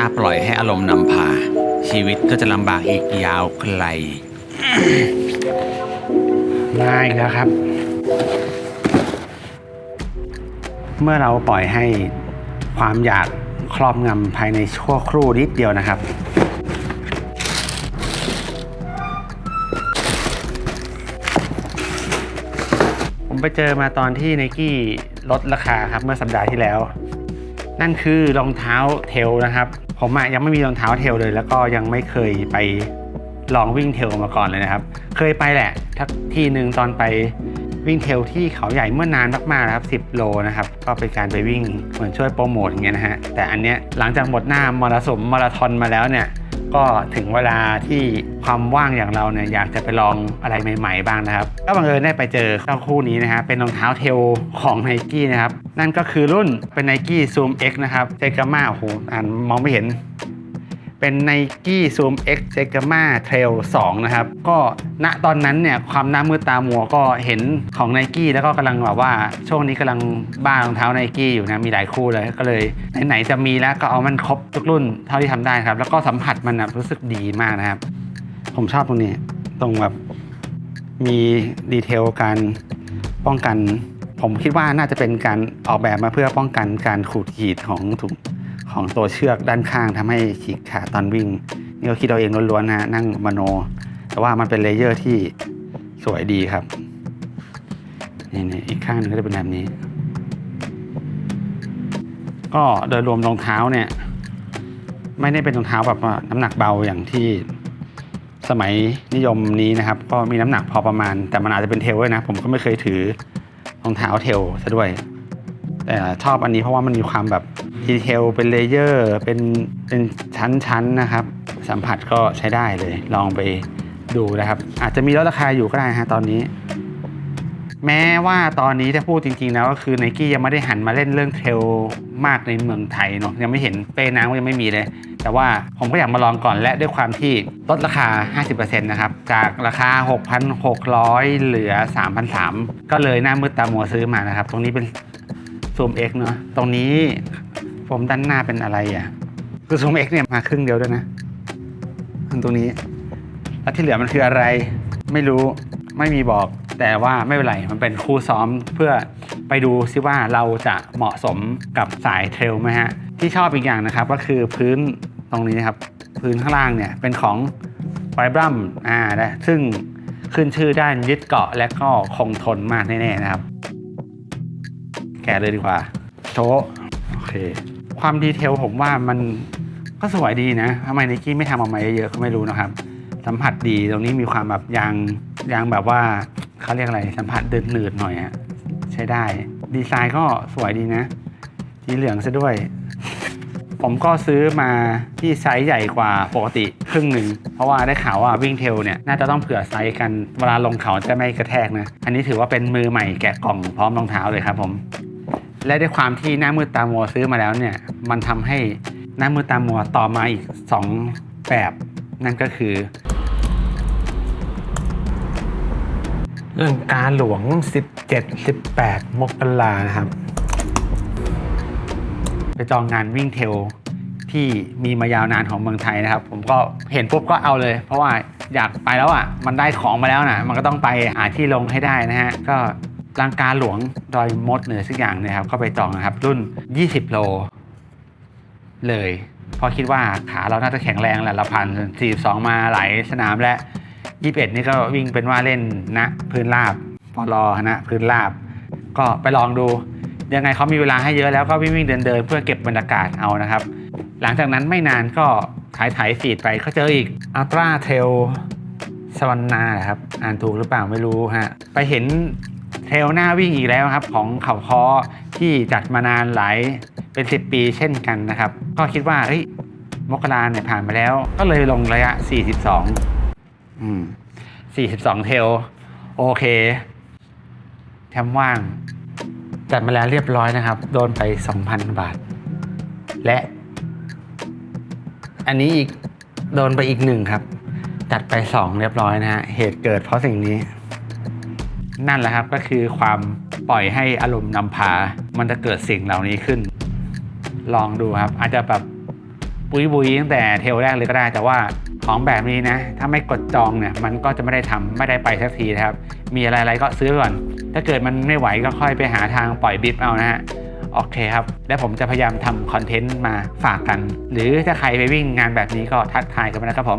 ถ้าปล่อยให้อารมณ์นำพา ชีวิตก็จะลำบากอีกยาวไกลมาอีกแล้วครับ เมื่อเราปล่อยให้ความอยากครอบงำภายในชั่วครู่นิดเดียวนะครับ ผมไปเจอมาตอนที่ไนกี้ลดราคาครับเมื่อสัปดาห์ที่แล้ว นั่นคือรองเท้าเทลนะครับ ผมอะยังไม่มีรองเท้าเทลเลย แล้วก็ยังไม่เคยไปลองวิ่งเทลมาก่อนเลยนะครับ เคยไปแหละทักทีหนึ่งตอนไปวิ่งเทลที่เขาใหญ่เมื่อนานมากๆนะครับ 10 โลนะครับ ก็เป็นการไปวิ่งเหมือนช่วยโปรโมทอย่างเงี้ยนะฮะ แต่อันเนี้ยหลังจากหมดหน้ามรสุมมาราธอนมาแล้วเนี่ย ก็ถึงเวลาที่ความว่างอย่างเราเนี่ยอยากจะไปลองอะไรใหม่ ๆ บ้างนะครับ ก็บังเอิญได้ไปเจอเจ้าคู่นี้นะฮะเป็นรองเท้าเทลของไนกี้นะครับ นั่นก็คือรุ่นเป็นไนกี้ Zoom X นะครับเจกามาโอ้โหอ่านมองไม่เห็น เป็น n นกี้ Zoom X j a g a m a Trail 2 นะครับ ก็ณตอนนั้นเนี่ยความหน้ามืดตามัวก็เห็นของ n นกี้แล้วก็กำลังแบบว่าช่วงนี้กำลังบ้ารองเท้า n นกี้อยู่นะ มีหลายคู่เลยก็เลย ไหนๆจะมีแล้วก็เอามันครบทุกรุ่นเท่าที่ทำได้ครับ แล้วก็สัมผัสมันนะรู้สึกดีมากนะครับ ผมชอบตรงนี้ ตรงแบบมีดีเทลการป้องกัน ผมคิดว่าน่าจะเป็นการออกแบบมาเพื่อป้องกันการขูดขีดของถุง ของตัวเชือกด้านข้างทำให้ฉีกขาดตอนวิ่ง นี่ก็คิดเอาเองล้วนๆนะนั่งมโน แต่ว่ามันเป็นเลเยอร์ที่สวยดีครับนี่นี่อีกข้างหนึงก็จะเป็นแบบนี้ ก็โดยรวมรองเท้าเนี่ย ไม่ได้เป็นรองเท้าแบบน้ำหนักเบาอย่างที่สมัยนิยมนี้นะครับ ก็มีน้ำหนักพอประมาณ แต่มันอาจจะเป็นเทลด้วยนะ ผมก็ไม่เคยถือรองเท้าเทลซะด้วย แต่ชอบอันนี้เพราะว่ามันมีความแบบ ดีเทลเป็นเลเยอร์เป็นเป็นชั้นๆนนะครับ สัมผัสก็ใช้ได้เลย ลองไปดูนะครับ อาจจะมีลดราคาอยู่ก็ได้ฮะตอนนี้ แม้ว่าตอนนี้ถ้าพูดจริงๆแล้วก็คือไนกี้ยังไม่ได้หันมาเล่นเรื่องเทรลมากในเมืองไทยเนาะยังไม่เห็นเป้น้ำก็ยังไม่มีเลย แต่ว่าผมก็อยากมาลองก่อนและด้วยความที่ลดราคา 50%นะครับ จากราคา 6,600 เหลือ 3,300 ก็เลยหน้ามืดตามัวซื้อมานะครับ ตรงนี้เป็นซูม X เนาะตรงนี้ ผมด้านหน้าเป็นอะไรอะคือซูม X เนี่ยมาครึ่งเดียวด้วยนะอันตรงนี้ แล้วที่เหลือมันคืออะไร ไม่รู้ไม่มีบอก แต่ว่าไม่เป็นไร มันเป็นคู่ซ้อมเพื่อไปดูซิว่าเราจะเหมาะสมกับสายเทรลไหมฮะ ที่ชอบอีกอย่างนะครับ ก็คือพื้นตรงนี้นะครับ พื้นข้างล่างเนี่ยเป็นของไฟบรัมอ่านะซึ่งขึ้นชื่อด้านยึดเกาะและก็คงทนมากแน่ๆนะครับ แกะเลยดีกว่า โชว์โอเค ความดีเทลผมว่ามันก็สวยดีนะทำไมนิกกี้ไม่ทำออกมาเยอะๆก็ไม่รู้นะครับ สัมผัสดีตรงนี้มีความแบบยางยางแบบว่าเขาเรียกอะไรสัมผัสเดินหนืดหน่อยอะใช้ได้ ดีไซน์ก็สวยดีนะสีเหลืองซะด้วย ผมก็ซื้อมาที่ไซส์ใหญ่กว่าปกติครึ่งหนึ่งเพราะว่าได้ข่าวว่าวิ่งเทลเนี่ยน่าจะต้องเผื่อไซส์กันเวลาลงเขาจะไม่กระแทกนะ อันนี้ถือว่าเป็นมือใหม่แกะกล่องพร้อมรองเท้าเลยครับผม และด้วยความที่หน้ามืดตามัวซื้อมาแล้วเนี่ย มันทำให้หน้ามืดตามัวต่อมาอีก 2 แบบ นั่นก็คือ เรื่องการหลวง 17 18 มกรานะครับ ไปจองงานวิ่งเทลที่มีมายาวนานของเมืองไทยนะครับ ผมก็เห็นปุ๊บก็เอาเลย เพราะว่าอยากไปแล้วอะ มันได้ของมาแล้วนะมันก็ต้องไปหาที่ลงให้ได้นะฮะ ก็ ลังกาหลวงดอยมดเหนือสักอย่างเนะครับก็ไปจองนะครับ รุ่น 20 โล เลยเพราะคิดว่าขาเราน่าจะแข็งแรงแหละเราผ่าน 42 มาหลายสนามและ 21 นี่ก็วิ่งเป็นว่าเล่นนะพื้นราบปลอนะพื้นราบ ก็ไปลองดูยังไงเขามีเวลาให้เยอะแล้วก็วิ่งวิ่งเดินเดินเพื่อเก็บบรรยากาศเอานะครับ หลังจากนั้นไม่นานก็ถ่ายถ่ายฟีดไปก็เจออีกอัลตร้าเทลสวรรณาครับ อ่านถูกหรือเปล่าไม่รู้ฮะ ไปเห็น เทรลหน้าวิ่งอีกแล้วครับ ของเขาคอที่จัดมานานหลายเป็น 10 ปีเช่นกันนะครับ ก็คิดว่าเอ้ยมกราเนี่ยผ่านมาแล้ว ก็เลยลงระยะ 42 อืม 42 เทลโอเคแถมว่าง จัดมาแล้วเรียบร้อยนะครับ โดนไป 2,000 บาท และ อันนี้อีกโดนไปอีกหนึ่งครับ จัดไป 2 เรียบร้อยนะฮะเหตุเกิดเพราะสิ่งนี้ นั่นแหละครับก็คือความปล่อยให้อารมณ์นำพา มันจะเกิดสิ่งเหล่านี้ขึ้น ลองดูครับ อาจจะแบบบุยบุยตั้งแต่เทลแรกเลยก็ได้ แต่ว่าของแบบนี้นะ ถ้าไม่กดจองเนี่ย มันก็จะไม่ได้ทำไม่ได้ไปสักทีนะครับ มีอะไรๆก็ซื้อก่อน ถ้าเกิดมันไม่ไหวก็ค่อยไปหาทางปล่อยบิฟเอานะฮะโอเคครับ แล้วผมจะพยายามทำคอนเทนต์มาฝากกัน หรือถ้าใครไปวิ่งงานแบบนี้ก็ทักทายกันมานะครับผม